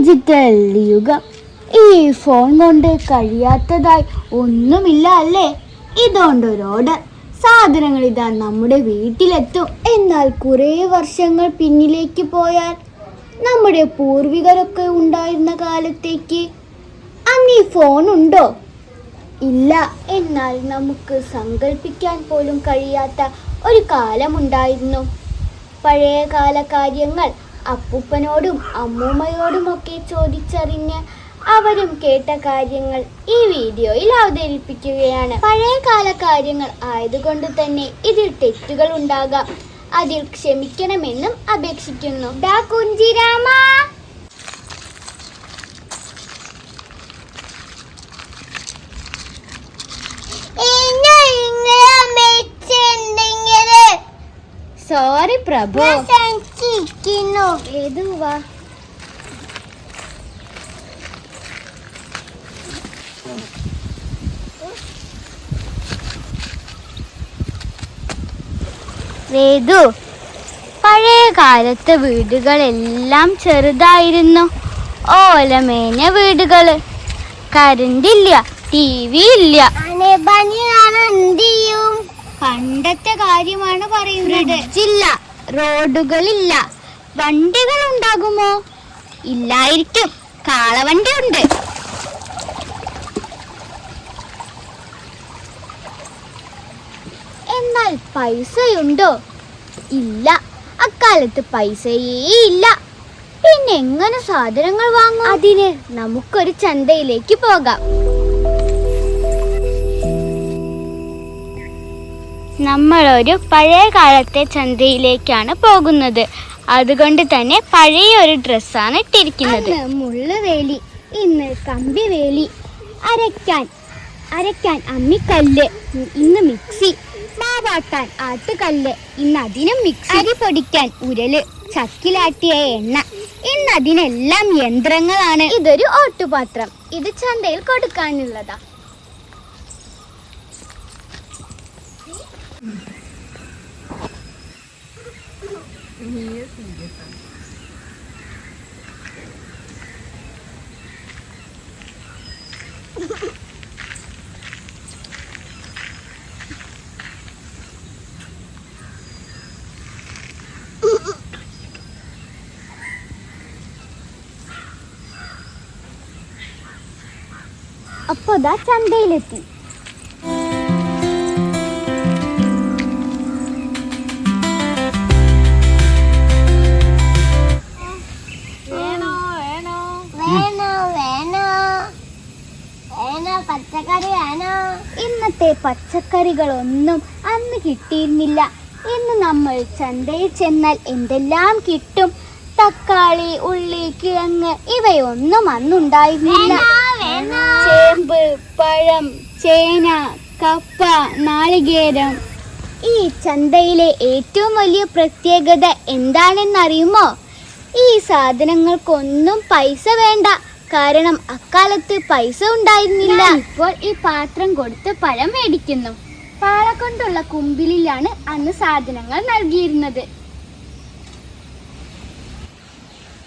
Digital യുഗം. ഈ phone കൊണ്ട് കഴിയാത്തതായി ഒന്നുമില്ല അല്ലേ? ഇതുകൊണ്ടൊരു ഓർഡർ സാധനങ്ങൾ ഇതാ നമ്മുടെ വീട്ടിലെത്തും. എന്നാൽ കുറേ വർഷങ്ങൾ പിന്നിലേക്ക് പോയാൽ നമ്മുടെ പൂർവികരൊക്കെ ഉണ്ടായിരുന്ന കാലത്തേക്ക് അന്ന് ഈ ഫോൺ ഉണ്ടോ? ഇല്ല. എന്നാൽ നമുക്ക് സങ്കല്പിക്കാൻ പോലും കഴിയാത്ത ഒരു കാലമുണ്ടായിരുന്നു. പഴയകാല കാര്യങ്ങൾ അപ്പൂപ്പനോടും അമ്മൂമ്മയോടുമൊക്കെ ചോദിച്ചറിഞ്ഞ് അവരും കേട്ട കാര്യങ്ങൾ ഈ വീഡിയോയിൽ അവതരിപ്പിക്കുകയാണ്. പഴയകാല കാര്യങ്ങൾ ആയതുകൊണ്ട് തന്നെ ഇതിൽ തെറ്റുകൾ ഉണ്ടാകാം. അതിൽ ക്ഷമിക്കണമെന്നും അപേക്ഷിക്കുന്നു. ഡാ കുഞ്ചിരാമ സോറി പ്രഭു. ഏതു വാ വേദു പഴയ കാലത്തെ വീടുകളെല്ലാം ചെറുതായിരുന്നു. ഓലമേഞ്ഞ വീടുകൾ. കരണ്ടില്ല ടി വി ഇല്ല പണ്ടത്തെ കാര്യമാണ് പറയുന്നത്. റോഡുകളില്ല. വണ്ടികൾ ഉണ്ടാകുമോ ഇല്ലായിരിക്കും. കാളവണ്ടി ഉണ്ട് എന്നാൽ പൈസയുണ്ടോ? ഇല്ല. അക്കാലത്ത് പൈസയേ ഇല്ല. പിന്നെ എങ്ങനെ സാധനങ്ങൾ വാങ്ങും? അതിന് നമുക്കൊരു ചന്തയിലേക്ക് പോകാം. നമ്മളൊരു പഴയ കാലത്തെ ചന്തയിലേക്കാണ് പോകുന്നത്. അതുകൊണ്ട് തന്നെ പഴയ ഒരു ഡ്രസ്സാണ് ഇട്ടിരിക്കുന്നത്. മുള്ളുവേലി ഇന്ന് കമ്പിവേലി അരയ്ക്കാൻ അരയ്ക്കാൻ അമ്മിക്കല്ല് ഇന്ന് മിക്സി മാവാട്ടാൻ ആട്ടുകല്ല് ഇന്ന് അതിനും മിക്സി അരി പൊടിക്കാൻ ഉരൽ ചക്കിലാട്ടിയ എണ്ണ ഇന്ന് അതിനെല്ലാം യന്ത്രങ്ങളാണ്. ഇതൊരു ഓട്ടുപാത്രം. ഇത് ചന്തയിൽ കൊടുക്കാനുള്ളതാ. അപ്പൊ ദാ ചന്തയിലെത്തി. ഇന്നത്തെ പച്ചക്കറികളൊന്നും അന്ന് കിട്ടിയിരുന്നില്ല. ഇന്ന് നമ്മൾ ചന്തയിൽ ചെന്നാൽ എന്തെല്ലാം കിട്ടും? തക്കാളി ഉള്ളി കിഴങ്ങ് ഇവയൊന്നും അന്നുണ്ടായിരുന്നില്ല. ചേമ്പ് പഴം ചേന കപ്പ നാളികേരം. ഈ ചന്തയിലെ ഏറ്റവും വലിയ പ്രത്യേകത എന്താണെന്നറിയുമോ? ഈ സാധനങ്ങൾക്കൊന്നും പൈസ വേണ്ട. കാരണം അക്കാലത്ത് പൈസ ഉണ്ടായിരുന്നില്ല. ഇപ്പോൾ ഈ പാത്രം കൊടുത്ത് പഴം മേടിക്കുന്നു. പാള കൊണ്ടുള്ള കുമ്പിലിലാണ് അന്ന് സാധനങ്ങൾ നൽകിയിരുന്നത്.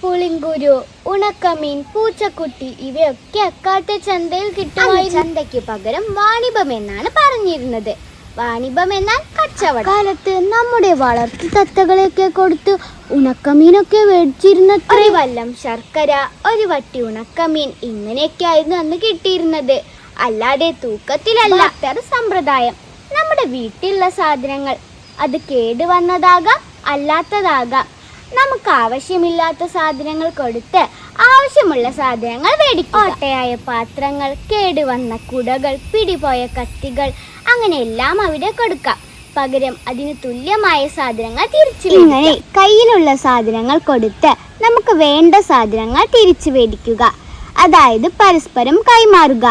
പുളിങ്കുരു ഉണക്കമീൻ പൂച്ചക്കുട്ടി ഇവയൊക്കെ അക്കാലത്തെ ചന്തയിൽ കിട്ടുമായിരുന്നു. ചന്തയ്ക്ക് പകരം വാണിഭം എന്നാണ് പറഞ്ഞിരുന്നത്. വാണിഭം എന്നാൽ കച്ചവടം. കാലത്ത് നമ്മുടെ വളർത്തു തത്തകളെയൊക്കെ കൊടുത്ത് ഉണക്കമീനൊക്കെ മേടിച്ചിരുന്ന ഒരു വല്ലം ശർക്കര ഒരു വട്ടി ഉണക്കമീൻ ഇങ്ങനെയൊക്കെ ആയിരുന്നു അന്ന് കിട്ടിയിരുന്നത്. അല്ലാതെ തൂക്കത്തിലല്ല അത്തരം സമ്പ്രദായം. നമ്മുടെ വീട്ടിലുള്ള സാധനങ്ങൾ അത് കേടുവന്നതാകാം അല്ലാത്തതാകാം. നമുക്ക് ആവശ്യമില്ലാത്ത സാധനങ്ങൾ കൊടുത്ത് ആവശ്യമുള്ള സാധനങ്ങൾ മേടിക്കും ഓട്ടയായ പാത്രങ്ങൾ കേടുവന്ന കുടകൾ പിടിപോയ കത്തികൾ അങ്ങനെ എല്ലാം അവിടെ കൊടുക്കാം. പകരം അതിന് തുല്യമായ സാധനങ്ങൾ തിരിച്ചു ഇങ്ങനെ കയ്യിലുള്ള സാധനങ്ങൾ കൊടുത്ത് നമുക്ക് വേണ്ട സാധനങ്ങൾ തിരിച്ചു മേടിക്കുക അതായത് പരസ്പരം കൈമാറുക.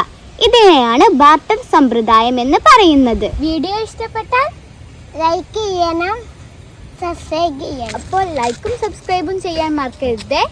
ഇതിനെയാണ് ബാർട്ടർ സമ്പ്രദായം എന്ന് പറയുന്നത്. വീഡിയോ ഇഷ്ടപ്പെട്ടാൽ ലൈക്ക് ചെയ്യണം സബ്സ്ക്രൈബ് ചെയ്യണം. അപ്പോൾ ലൈക്കും സബ്സ്ക്രൈബും ചെയ്യാൻ മറക്കരുത്.